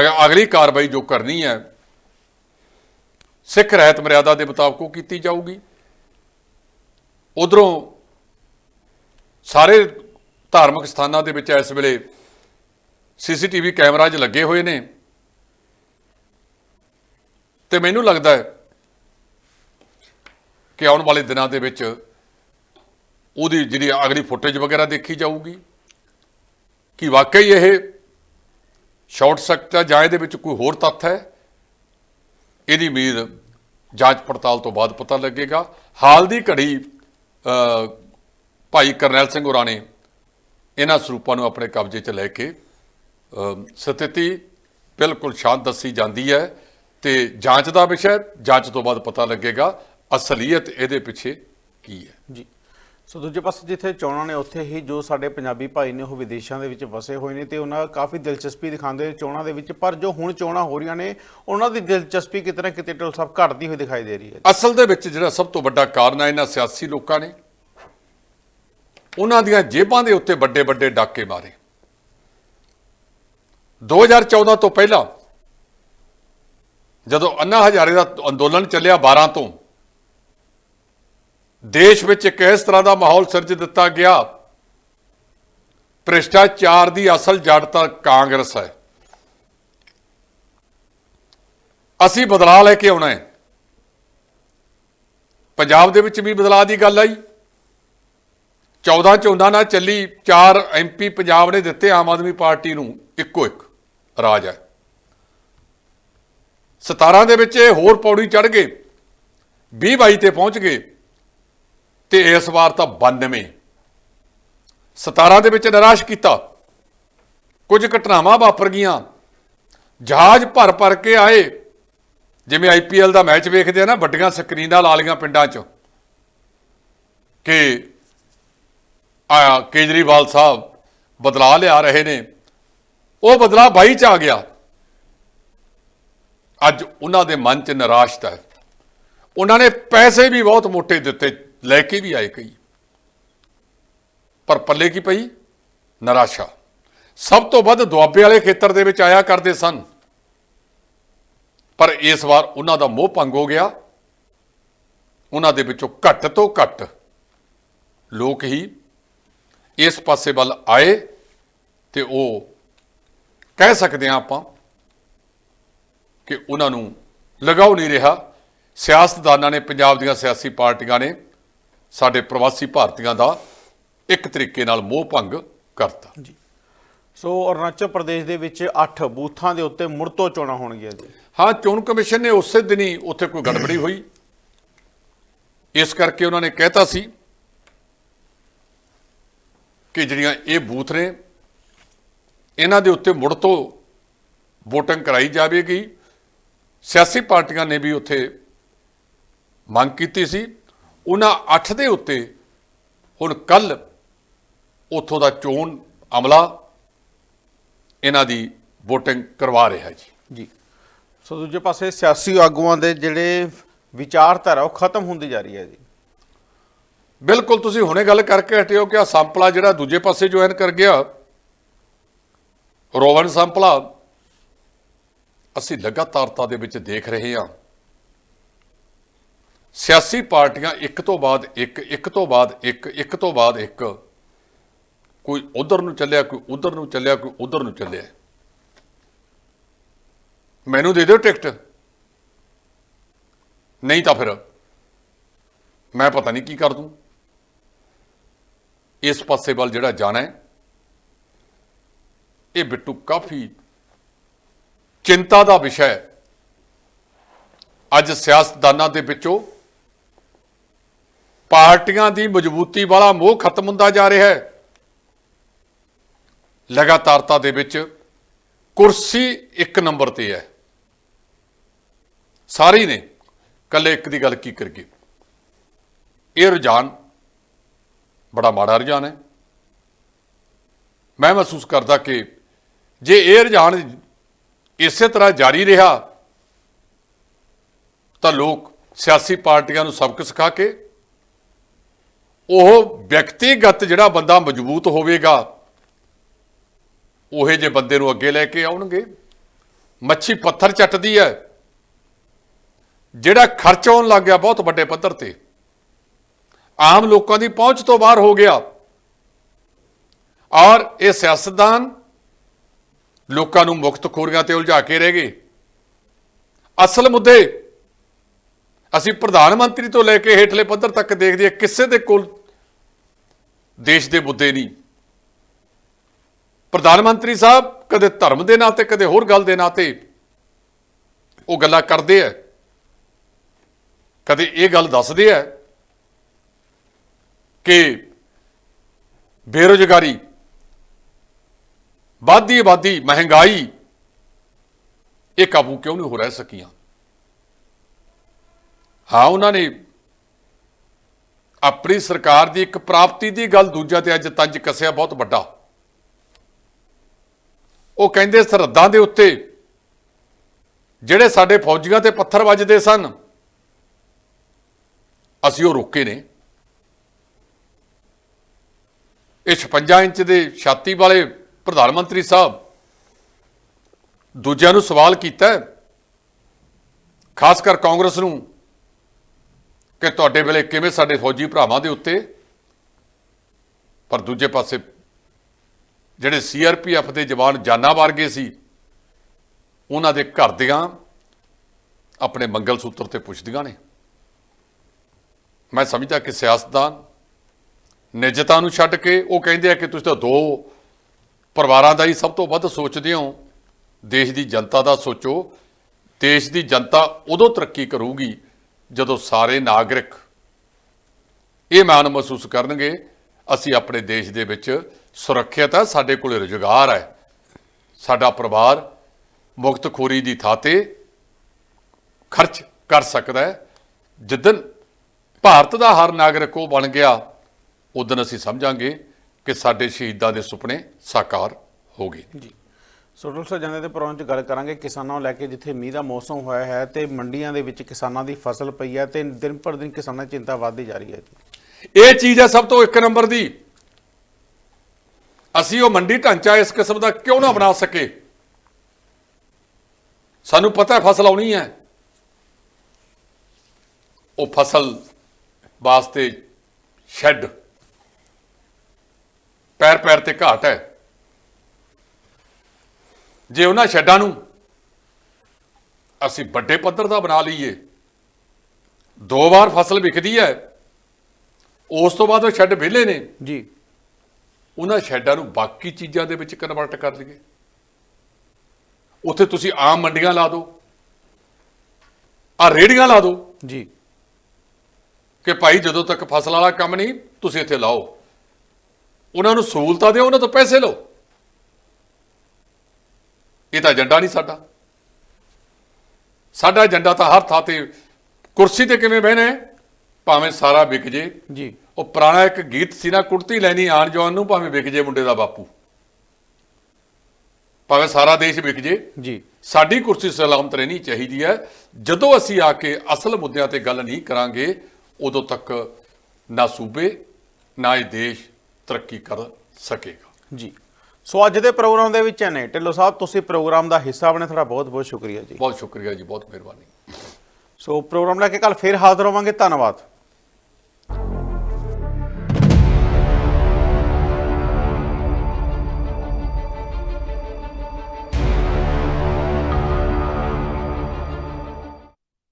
ਅਗ- ਅਗਲੀ ਕਾਰਵਾਈ ਜੋ ਕਰਨੀ ਹੈ, ਸਿੱਖ ਰਹਿਤ ਮਰਿਆਦਾ ਦੇ ਮੁਤਾਬਕ ਉਹ ਕੀਤੀ ਜਾਊਗੀ। ਉਧਰੋਂ ਸਾਰੇ ਧਾਰਮਿਕ ਸਥਾਨਾਂ ਦੇ ਵਿੱਚ ਇਸ ਵੇਲੇ ਸੀਸੀਟੀਵੀ ਕੈਮਰਾਜ਼ ਲੱਗੇ ਹੋਏ ਨੇ। ਤੇ ਮੈਨੂੰ ਲੱਗਦਾ ਹੈ ਕਿ ਆਉਣ ਵਾਲੇ ਦਿਨਾਂ ਦੇ ਵਿੱਚ ਉਹਦੀ ਜਿਹੜੀ ਅਗਲੀ ਫੁਟੇਜ ਵਗੈਰਾ ਦੇਖੀ ਜਾਊਗੀ, ਕਿ ਵਾਕਈ ਇਹ ਸ਼ਾਰਟ ਸਰਕਟ ਹੈ ਜਾਂ ਇਹਦੇ ਵਿੱਚ ਕੋਈ ਹੋਰ ਤੱਥ ਹੈ, ਇਹਦੀ ਉਮੀਦ ਜਾਂਚ ਪੜਤਾਲ ਤੋਂ ਬਾਅਦ ਪਤਾ ਲੱਗੇਗਾ। ਹਾਲ ਦੀ ਘੜੀ ਭਾਈ ਕਰਨੈਲ ਸਿੰਘ ਹੋਰਾਂ ਨੇ ਇਹਨਾਂ ਸਰੂਪਾਂ ਨੂੰ ਆਪਣੇ ਕਬਜ਼ੇ 'ਚ ਲੈ ਕੇ ਸਥਿਤੀ ਬਿਲਕੁਲ ਸ਼ਾਂਤ ਦੱਸੀ ਜਾਂਦੀ ਹੈ। ਤੇ ਜਾਂਚ ਦਾ ਵਿਸ਼ਾ। ਜਾਂਚ ਤੋਂ ਬਾਅਦ ਪਤਾ ਲੱਗੇਗਾ ਅਸਲੀਅਤ ਇਹਦੇ ਪਿੱਛੇ ਕੀ ਹੈ। ਜੀ। ਸੋ ਦੂਜੇ ਪਾਸੇ ਜਿੱਥੇ ਚੋਣਾਂ ਨੇ ਉੱਥੇ ਹੀ ਜੋ ਸਾਡੇ ਪੰਜਾਬੀ ਭਾਈ ਨੇ ਉਹ ਵਿਦੇਸ਼ਾਂ ਦੇ ਵਿੱਚ ਵਸੇ ਹੋਏ ਨੇ ਤੇ ਉਹਨਾਂ ਕਾਫੀ ਦਿਲਚਸਪੀ ਦਿਖਾਉਂਦੇ ਨੇ ਚੋਣਾਂ ਦੇ ਵਿੱਚ ਪਰ ਜੋ ਹੁਣ ਚੋਣਾਂ ਹੋ ਰਹੀਆਂ ਨੇ ਉਹਨਾਂ ਦੀ ਦਿਲਚਸਪੀ ਕਿਤੇ ਨਾ ਕਿਤੇ ਢਿਲ ਸਾਹਿਬ ਘਟਦੀ ਹੋਈ ਦਿਖਾਈ ਦੇ ਰਹੀ ਹੈ। ਅਸਲ ਦੇ ਵਿੱਚ ਜਿਹੜਾ ਸਭ ਤੋਂ ਵੱਡਾ ਕਾਰਨ ਹੈ ਇਹਨਾਂ ਸਿਆਸੀ ਲੋਕਾਂ ਨੇ ਉਹਨਾਂ ਦੀਆਂ ਜੇਬਾਂ ਦੇ ਉੱਤੇ ਵੱਡੇ ਵੱਡੇ ਡਾਕੇ ਮਾਰੇ। 2014 ਤੋਂ ਪਹਿਲਾਂ ਜਦੋਂ ਅੰਨਾ ਹਜ਼ਾਰੇ ਦਾ ਅੰਦੋਲਨ ਚੱਲਿਆ 12 ਤੋਂ, ਦੇਸ਼ ਵਿੱਚ ਇੱਕ ਇਸ ਤਰ੍ਹਾਂ ਦਾ ਮਾਹੌਲ ਸਿਰਜ ਦਿੱਤਾ ਗਿਆ, ਭ੍ਰਿਸ਼ਟਾਚਾਰ ਦੀ ਅਸਲ ਜੜ ਤਾਂ ਕਾਂਗਰਸ ਹੈ। ਅਸੀਂ ਬਦਲਾਅ ਲੈ ਕੇ ਆਉਣਾ ਹੈ। ਪੰਜਾਬ ਦੇ ਵਿੱਚ ਵੀ ਬਦਲਾਅ ਦੀ ਗੱਲ ਆਈ। 14 ਚ ਨਾਲ ਚੱਲੀ 4 ਐਮਪੀ ਪੰਜਾਬ ਨੇ ਦਿੱਤੇ ਆਮ ਆਦਮੀ ਪਾਰਟੀ ਨੂੰ, ਇੱਕੋ ਇੱਕ ਰਾਜ ਹੈ। 17 ਦੇ ਵਿੱਚ ਇਹ ਹੋਰ ਪੌੜੀ ਚੜ ਗਏ 20 22 ਤੇ ਪਹੁੰਚ ਗਏ ਤੇ ਇਸ ਵਾਰ ਤਾਂ 92 17 ਦੇ ਵਿੱਚ ਨਿਰਾਸ਼ ਕੀਤਾ। ਕੁਝ ਘਟਨਾਵਾਂ ਵਾਪਰ ਗਈਆਂ। ਜਹਾਜ਼ ਭਰ ਭਰ ਕੇ ਆਏ। ਜਿਵੇਂ ਆਈਪੀਐਲ ਦਾ ਮੈਚ ਵੇਖਦੇ ਆ ਨਾ, ਵੱਡੀਆਂ ਸਕਰੀਨਾਂ ਲਾ ਲੀਆਂ ਪਿੰਡਾਂ 'ਚ। ਕਿ ਆ ਕੇਜਰੀਵਾਲ ਸਾਹਿਬ ਬਦਲਾ ਲਿਆ ਰਹੇ ਨੇ। ਉਹ ਬਦਲਾ ਬਾਈ ਚ ਆ ਗਿਆ। ਅੱਜ ਉਹਨਾਂ ਦੇ ਮਨ 'ਚ ਨਿਰਾਸ਼ਤਾ ਹੈ। ਉਹਨਾਂ ਨੇ ਪੈਸੇ ਵੀ ਬਹੁਤ ਮੋਟੇ ਦਿੱਤੇ, ਲੈ ਕੇ ਵੀ ਆਏ ਕਈ। ਪਰ ਪੱਲੇ ਕੀ ਪਈ? ਨਿਰਾਸ਼ਾ। ਸਭ ਤੋਂ ਵੱਧ ਦੁਆਬੇ ਵਾਲੇ ਖੇਤਰ ਦੇ ਵਿੱਚ ਆਇਆ ਕਰਦੇ ਸਨ। ਪਰ ਇਸ ਵਾਰ ਉਹਨਾਂ ਦਾ ਮੋਹ ਭੰਗ ਹੋ ਗਿਆ। ਉਹਨਾਂ ਦੇ ਵਿੱਚੋਂ ਘੱਟ ਤੋਂ ਘੱਟ ਲੋਕ ਹੀ ਇਸ ਪਾਸੇ ਵੱਲ ਆਏ ਤੇ ਉਹ ਕਹਿ ਸਕਦੇ ਆ ਆਪਾਂ ਕਿ ਉਹਨਾਂ ਨੂੰ ਲਗਾਉ ਨਹੀਂ ਰਿਹਾ। ਸਿਆਸਤਦਾਨਾਂ ਨੇ ਪੰਜਾਬ ਦੀਆਂ ਸਿਆਸੀ ਪਾਰਟੀਆਂ ਨੇ ਸਾਡੇ ਪ੍ਰਵਾਸੀ ਭਾਰਤੀਆਂ ਦਾ ਇੱਕ ਤਰੀਕੇ ਨਾਲ ਮੋਹ ਭੰਗ ਕਰਤਾ। ਸੋ ਅਰੁਣਾਚਲ ਪ੍ਰਦੇਸ਼ ਦੇ ਵਿੱਚ 8 ਬੂਥਾਂ ਦੇ ਉੱਤੇ ਮੁੜ ਤੋਂ ਚੋਣਾਂ ਹੋਣਗੀਆਂ ਜੀ। ਹਾਂ ਚੋਣ ਕਮਿਸ਼ਨ ਨੇ ਉਸੇ ਦਿਨ ਹੀ ਉੱਥੇ ਕੋਈ ਗੜਬੜੀ ਹੋਈ। ਇਸ ਕਰਕੇ ਉਹਨਾਂ ਨੇ ਕਹਿਤਾ ਸੀ ਕਿ ਜਿਹੜੀਆਂ ਇਹ ਬੂਥ ਨੇ ਇਹਨਾਂ ਦੇ ਉੱਤੇ ਮੁੜ ਤੋਂ VOTING ਕਰਾਈ ਜਾਵੇਗੀ। ਸਿਆਸੀ ਪਾਰਟੀਆਂ ਨੇ ਵੀ ਉੱਥੇ ਮੰਗ ਕੀਤੀ ਸੀ। ਉਹਨਾਂ 8 ਦੇ ਉੱਤੇ ਹੁਣ ਕੱਲ ਉੱਥੋਂ ਦਾ ਚੋਣ ਅਮਲਾ ਇਹਨਾਂ ਦੀ VOTING ਕਰਵਾ ਰਿਹਾ ਜੀ। ਜੀ। ਸੋ ਦੂਜੇ ਪਾਸੇ ਸਿਆਸੀ ਆਗੂਆਂ ਦੇ ਜਿਹੜੇ ਵਿਚਾਰਧਾਰਾ ਉਹ ਖਤਮ ਹੁੰਦੀ ਜਾ ਰਹੀ ਹੈ ਜੀ। ਬਿਲਕੁਲ ਤੁਸੀਂ ਹੁਣੇ ਗੱਲ ਕਰਕੇ ਹਟੇ ਹੋ ਕਿ ਆ ਸੰਪਲਾ ਜਿਹੜਾ ਦੂਜੇ ਪਾਸੇ ਜੁਆਇਨ ਕਰ ਗਿਆ ਰੋਵਨ ਸੰਪਲਾ ਅਸੀਂ ਲਗਾਤਾਰਤਾ ਦੇ ਵਿੱਚ ਦੇਖ ਰਹੇ ਹਾਂ। ਸਿਆਸੀ ਪਾਰਟੀਆਂ ਇੱਕ ਤੋਂ ਬਾਅਦ ਇੱਕ ਇੱਕ ਤੋਂ ਬਾਅਦ ਇੱਕ ਇੱਕ ਤੋਂ ਬਾਅਦ ਇੱਕ। ਕੋਈ ਉਧਰ ਨੂੰ ਚੱਲਿਆ, ਕੋਈ ਉਧਰ ਨੂੰ ਚੱਲਿਆ, ਕੋਈ ਉਧਰ ਨੂੰ ਚੱਲਿਆ। ਮੈਨੂੰ ਦੇ ਦਿਓ ਟਿਕਟ। ਨਹੀਂ ਤਾਂ ਫਿਰ ਮੈਂ ਪਤਾ ਨਹੀਂ ਕੀ ਕਰ ਦੂੰ। ਇਸ ਪਾਸੇ ਵੱਲ ਜਿਹੜਾ ਜਾਣਾ ਹੈ, ਇਹ ਬਿੱਟੂ ਕਾਫੀ ਚਿੰਤਾ ਦਾ ਵਿਸ਼ਾ ਹੈ। ਅੱਜ ਸਿਆਸਤਦਾਨਾਂ ਦੇ ਵਿੱਚੋਂ ਪਾਰਟੀਆਂ ਦੀ ਮਜ਼ਬੂਤੀ ਵਾਲਾ ਮੋਹ ਖਤਮ ਹੁੰਦਾ ਜਾ ਰਿਹਾ ਹੈ। ਲਗਾਤਾਰਤਾ ਦੇ ਵਿੱਚ ਕੁਰਸੀ ਇੱਕ ਨੰਬਰ ਤੇ ਹੈ। ਸਾਰੇ ਨੇ ਕੱਲੇ ਇੱਕ ਦੀ ਗੱਲ ਕੀ ਕਰਗੇ ਇਹ ਰੁਝਾਨ ਬੜਾ ਮਾੜਾ ਰੁਝਾਨ ਹੈ। ਮੈਂ ਮਹਿਸੂਸ ਕਰਦਾ ਕਿ ਜੇ ਇਹ ਰੁਝਾਨ ਇਸੇ ਤਰ੍ਹਾਂ ਜਾਰੀ ਰਿਹਾ ਤਾਂ ਲੋਕ ਸਿਆਸੀ ਪਾਰਟੀਆਂ ਨੂੰ ਸਬਕ ਸਿਖਾ ਕੇ ਉਹ ਵਿਅਕਤੀਗਤ ਜਿਹੜਾ ਬੰਦਾ ਮਜ਼ਬੂਤ ਹੋਵੇਗਾ, ਉਹੇ ਜੇ ਬੰਦੇ ਨੂੰ ਅੱਗੇ ਲੈ ਕੇ ਆਉਣਗੇ। ਮੱਛੀ ਪੱਥਰ ਚੱਟਦੀ ਹੈ। ਜਿਹੜਾ ਖਰਚ ਆਉਣ ਲੱਗ ਗਿਆ ਬਹੁਤ ਵੱਡੇ ਪੱਧਰ ਤੇ। ਆਮ ਲੋਕਾਂ ਦੀ ਪਹੁੰਚ ਤੋਂ ਬਾਹਰ ਹੋ ਗਿਆ। ਔਰ ਇਹ ਸਿਆਸਤਦਾਨ ਲੋਕਾਂ ਨੂੰ ਮੁਕਤ ਖੋਰੀਆਂ ਤੇ ਉਲਝਾ ਕੇ ਰਹਿ ਗਏ। ਅਸਲ ਮੁੱਦੇ, ਅਸੀਂ ਪ੍ਰਧਾਨ ਮੰਤਰੀ ਤੋਂ ਲੈ ਕੇ ਹੇਠਲੇ ਪੱਧਰ ਤੱਕ ਦੇਖਦੇ ਹਾਂ, ਕਿਸੇ ਦੇ ਕੋਲ ਦੇਸ਼ ਦੇ ਮੁੱਦੇ ਨਹੀਂ। ਪ੍ਰਧਾਨ ਮੰਤਰੀ ਸਾਹਿਬ ਕਦੇ ਧਰਮ ਦੇ ਨਾਂ ਤੇ, ਕਦੇ ਹੋਰ ਗੱਲ ਦੇ ਨਾਂ ਤੇ ਉਹ ਗੱਲਾਂ ਕਰਦੇ ਆ। ਕਦੇ ਇਹ ਗੱਲ ਦੱਸਦੇ ਆ ਕਿ ਬੇਰੁਜ਼ਗਾਰੀ ਵੱਧਦੀ ਆਬਾਦੀ ਮਹਿੰਗਾਈ। ਇਹ ਕਾਬੂ ਕਿਉਂ ਨਹੀਂ ਹੋ ਰਹਿ ਸਕੀਆਂ? ਹਾਂ, ਉਹਨਾਂ ਨੇ ਆਪਣੀ ਸਰਕਾਰ ਦੀ ਇੱਕ ਪ੍ਰਾਪਤੀ ਦੀ ਗੱਲ ਦੂਜਾ ਤੇ ਅੱਜ ਤੰਜ ਕੱਸਿਆ, ਬਹੁਤ ਵੱਡਾ। ਉਹ ਕਹਿੰਦੇ ਸਰਹੱਦਾਂ ਦੇ ਉੱਤੇ ਜਿਹੜੇ ਸਾਡੇ ਫੌਜੀਆਂ ਤੇ ਪੱਥਰ ਵੱਜਦੇ ਸਨ, ਅਸੀਂ ਉਹ ਰੋਕੇ ਨੇ। ਇਹ 56 ਇੰਚ ਦੇ ਛਾਤੀ ਵਾਲੇ ਪ੍ਰਧਾਨ ਮੰਤਰੀ ਸਾਹਿਬ, ਦੂਜਿਆਂ ਨੂੰ ਸਵਾਲ ਕੀਤਾ ਖਾਸ ਕਰ ਕਾਂਗਰਸ ਨੂੰ, ਕਿ ਤੁਹਾਡੇ ਵੇਲੇ ਕਿਵੇਂ ਸਾਡੇ ਫੌਜੀ ਭਰਾਵਾਂ ਦੇ ਉੱਤੇ, ਪਰ ਦੂਜੇ ਪਾਸੇ ਜਿਹੜੇ ਸੀਆਰਪੀਐਫ ਦੇ ਜਵਾਨ ਜਾਨਾਂ ਮਾਰ ਗਏ ਸੀ, ਉਹਨਾਂ ਦੇ ਘਰ ਦੀਆਂ ਆਪਣੇ ਮੰਗਲ ਸੂਤਰ ਤੇ ਪੁੱਛਦੀਆਂ ਨੇ। ਮੈਂ ਸਮਝਦਾ ਕਿ ਸਿਆਸਤਦਾਨ ਨਿਜਤਾ ਨੂੰ ਛੱਡ ਕੇ ਉਹ ਕਹਿੰਦੇ ਆ ਕਿ ਤੁਸੀਂ ਤਾਂ ਦੋ ਪਰਿਵਾਰਾਂ ਦਾ ਹੀ ਸਭ ਤੋਂ ਵੱਧ ਸੋਚਦੇ ਹੋ। ਦੇਸ਼ ਦੀ ਜਨਤਾ ਦਾ ਸੋਚੋ। ਦੇਸ਼ ਦੀ ਜਨਤਾ ਉਦੋਂ ਤਰੱਕੀ ਕਰੂਗੀ ਜਦੋਂ ਸਾਰੇ ਨਾਗਰਿਕ ਇਹ ਮਾਣ ਮਹਿਸੂਸ ਕਰਨਗੇ, ਅਸੀਂ ਆਪਣੇ ਦੇਸ਼ ਦੇ ਵਿੱਚ ਸੁਰੱਖਿਅਤ ਹੈ ਸਾਡੇ ਕੋਲ ਰੁਜ਼ਗਾਰ ਹੈ। ਸਾਡਾ ਪਰਿਵਾਰ ਮੁਕਤਖੋਰੀ ਦੀ ਥਾਂ ਤੇ ਖਰਚ ਕਰ ਸਕਦਾ ਹੈ। ਜਿੱਦਨ ਭਾਰਤ ਦਾ ਹਰ ਨਾਗਰਿਕ ਉਹ ਬਣ ਗਿਆ, ਉਦੋਂ ਅਸੀਂ ਸਮਝਾਂਗੇ ਕਿ ਸਾਡੇ ਸ਼ਹੀਦਾਂ ਦੇ ਸੁਪਨੇ ਸਾਕਾਰ ਹੋ ਗਏ। ਜੀ। ਸੋ ਡਾਕਟਰ ਸਾਹਿਬ ਜਾਂਦੇ ਤੇ ਪ੍ਰੋਗਰਾਮ 'ਚ ਗੱਲ ਕਰਾਂਗੇ। ਕਿਸਾਨਾਂ ਨੂੰ ਲੈ ਕੇ ਜਿੱਥੇ ਮੀਂਹ ਦਾ ਮੌਸਮ ਹੋਇਆ ਹੈ ਤੇ ਮੰਡੀਆਂ ਦੇ ਵਿੱਚ ਕਿਸਾਨਾਂ ਦੀ ਫਸਲ ਪਈ ਹੈ ਤੇ ਦਿਨ ਪਰ ਦਿਨ ਕਿਸਾਨਾਂ ਦੀ ਚਿੰਤਾ ਵੱਧਦੀ ਜਾ ਰਹੀ ਹੈ ਇਹ ਚੀਜ਼ ਹੈ ਸਭ ਤੋਂ ਇੱਕ ਨੰਬਰ ਦੀ। ਅਸੀਂ ਉਹ ਮੰਡੀ ਢਾਂਚਾ ਇਸ ਕਿਸਮ ਦਾ ਕਿਉਂ ਨਾ ਬਣਾ ਸਕੇ? ਸਾਨੂੰ ਪਤਾ ਹੈ ਫਸਲ ਆਉਣੀ ਹੈ। ਉਹ ਫਸਲ ਵਾਸਤੇ ਸ਼ੈੱਡ ਪੈਰ ਪੈਰ ਤੇ ਘਾਟ ਹੈ। ਜੇ ਉਹਨਾਂ ਸ਼ੈੱਡਾਂ ਨੂੰ ਅਸੀਂ ਵੱਡੇ ਪੱਧਰ ਦਾ ਬਣਾ ਲਈਏ। ਦੋ ਵਾਰ ਫਸਲ ਵਿਕਦੀ ਹੈ ਉਸ ਤੋਂ ਬਾਅਦ ਉਹ ਸ਼ੈੱਡ ਵਿਹਲੇ ਨੇ। ਜੀ। ਉਹਨਾਂ ਸ਼ੈੱਡਾਂ ਨੂੰ ਬਾਕੀ ਚੀਜ਼ਾਂ ਦੇ ਵਿੱਚ ਕਨਵਰਟ ਕਰ ਲਈਏ। ਉੱਥੇ ਤੁਸੀਂ ਆਮ ਮੰਡੀਆਂ ਲਾ ਦਿਓ। ਆ ਰੇੜੀਆਂ ਲਾ ਦਿਓ। ਜੀ। ਕਿ ਭਾਈ ਜਦੋਂ ਤੱਕ ਫਸਲ ਵਾਲਾ ਕੰਮ ਨਹੀਂ ਤੁਸੀਂ ਇੱਥੇ ਲਾਓ। ਉਹਨਾਂ ਨੂੰ ਸਹੂਲਤਾਂ ਦਿਓ ਉਹਨਾਂ ਤੋਂ ਪੈਸੇ ਲਓ। ਇਹ ਤਾਂ ਏਜੰਡਾ ਨਹੀਂ ਸਾਡਾ। ਸਾਡਾ ਏਜੰਡਾ ਤਾਂ ਹਰ ਥਾਂ ਤੇ ਕੁਰਸੀ ਤੇ ਕਿਵੇਂ ਬਹਿਣਾ ਹੈ? ਭਾਵੇਂ ਸਾਰਾ ਵਿਕ ਜੇ। ਜੀ। ਉਹ ਪੁਰਾਣਾ ਇੱਕ ਗੀਤ ਸੀ ਨਾ ਕੁੜਤੀ ਲੈਣੀ ਆਣ ਜਾਣ ਨੂੰ ਭਾਵੇਂ ਵਿਕ ਜੇ ਮੁੰਡੇ ਦਾ ਬਾਪੂ। ਭਾਵੇਂ ਸਾਰਾ ਦੇਸ਼ ਵਿਕ ਜੇ। ਜੀ। ਸਾਡੀ ਕੁਰਸੀ ਸਲਾਮਤ ਰਹਿਣੀ ਚਾਹੀਦੀ ਹੈ। ਜਦੋਂ ਅਸੀਂ ਆ ਕੇ ਅਸਲ ਮੁੱਦਿਆਂ ਤੇ ਗੱਲ ਨਹੀਂ ਕਰਾਂਗੇ ਉਦੋਂ ਤੱਕ ਨਾ ਸੂਬੇ ਨਾ ਇਹ ਦੇਸ਼ ਤਰੱਕੀ ਕਰ ਸਕੇਗਾ। ਜੀ। ਸੋ ਅੱਜ ਦੇ ਪ੍ਰੋਗਰਾਮ ਦੇ ਵਿੱਚ ਨੇ ਢਿੱਲੋਂ ਸਾਹਿਬ ਤੁਸੀਂ ਪ੍ਰੋਗਰਾਮ ਦਾ ਹਿੱਸਾ ਬਣੇ ਤੁਹਾਡਾ ਬਹੁਤ ਬਹੁਤ ਸ਼ੁਕਰੀਆ ਜੀ। ਬਹੁਤ ਸ਼ੁਕਰੀਆ ਜੀ ਬਹੁਤ ਮਿਹਰਬਾਨੀ। ਸੋ ਪ੍ਰੋਗਰਾਮ ਲੈ ਕੇ ਕੱਲ ਫੇਰ ਹਾਜ਼ਰ ਹੋਵਾਂਗੇ ਧੰਨਵਾਦ।